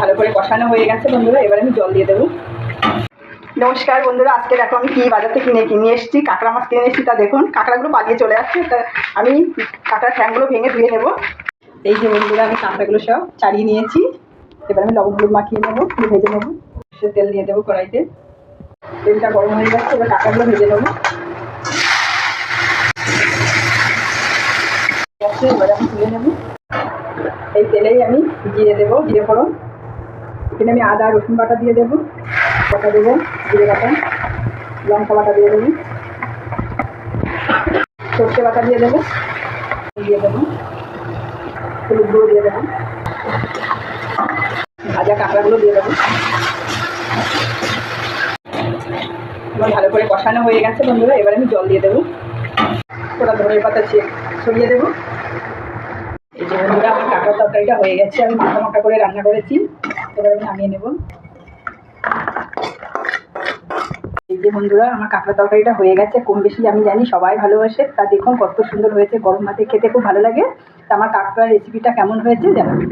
ভালো করে কষানো হয়ে গেছে, বন্ধুরা, এবার আমি জল দিয়ে দেবো। নমস্কার, বন্ধুরা, আজকে দেখো আমি কি বাজার থেকে কিনে কিনে এসেছি, কাঁকড়া মাছ কিনে এসেছি, তা দেখুন, কাঁকড়াগুলো পালিয়ে চলে আসছে, তা আমি কাঁকড়ার ঠ্যাংগুলো ভেঙে ধুয়ে নেব। এই যে বন্ধুরা, আমি কাঁকড়াগুলো সব চাড়িয়ে নিয়েছি, এবার আমি লবণ হলুদ মাখিয়ে নেব ভেজে নেব, সে তেল দিয়ে দেবো কড়াইতে। তেলটা গরম হয়ে যাচ্ছে এবার কাঁকড়াগুলো ভেজে নেব। এবার আমি তুলে নেব। তেলেই আমি জিরে দেবো জিরে ফোড়ন এখানে আমি আদা, রসুন বাটা দিয়ে দেবো, বাটা দেবো, জিরে বাটা, লঙ্কা বাটা দিয়ে দেবো, সর্ষে বাটা দিয়ে দেবো দিয়ে দেবো, হলুদ গুঁড়ো দিয়ে দেবো, ভাজা কাঁকড়াগুলো দিয়ে দেবো। এবার ভালো করে কষানো হয়ে গেছে বন্ধুরা, এবার আমি জল দিয়ে দেবো। ওটা ধনের পাতা ছড়িয়ে দেবো। এই যে বন্ধুরা কাঁকড়ার তরকারিটা হয়ে গেছে, আমি মোটা মোটা করে রান্না করেছি। এবার আমি নামিয়ে নেব। এই যে বন্ধুরা, আমার কাঁকড়া তরকারিটা হয়ে গেছে। কম বেশি আমি জানি সবাই ভালোবাসে। তা দেখুন কত সুন্দর হয়েছে। গরম ভাতে খেতে খুব ভালো লাগে। তা আমার কাঁকড়ার রেসিপিটা কেমন হয়েছে জানাবেন।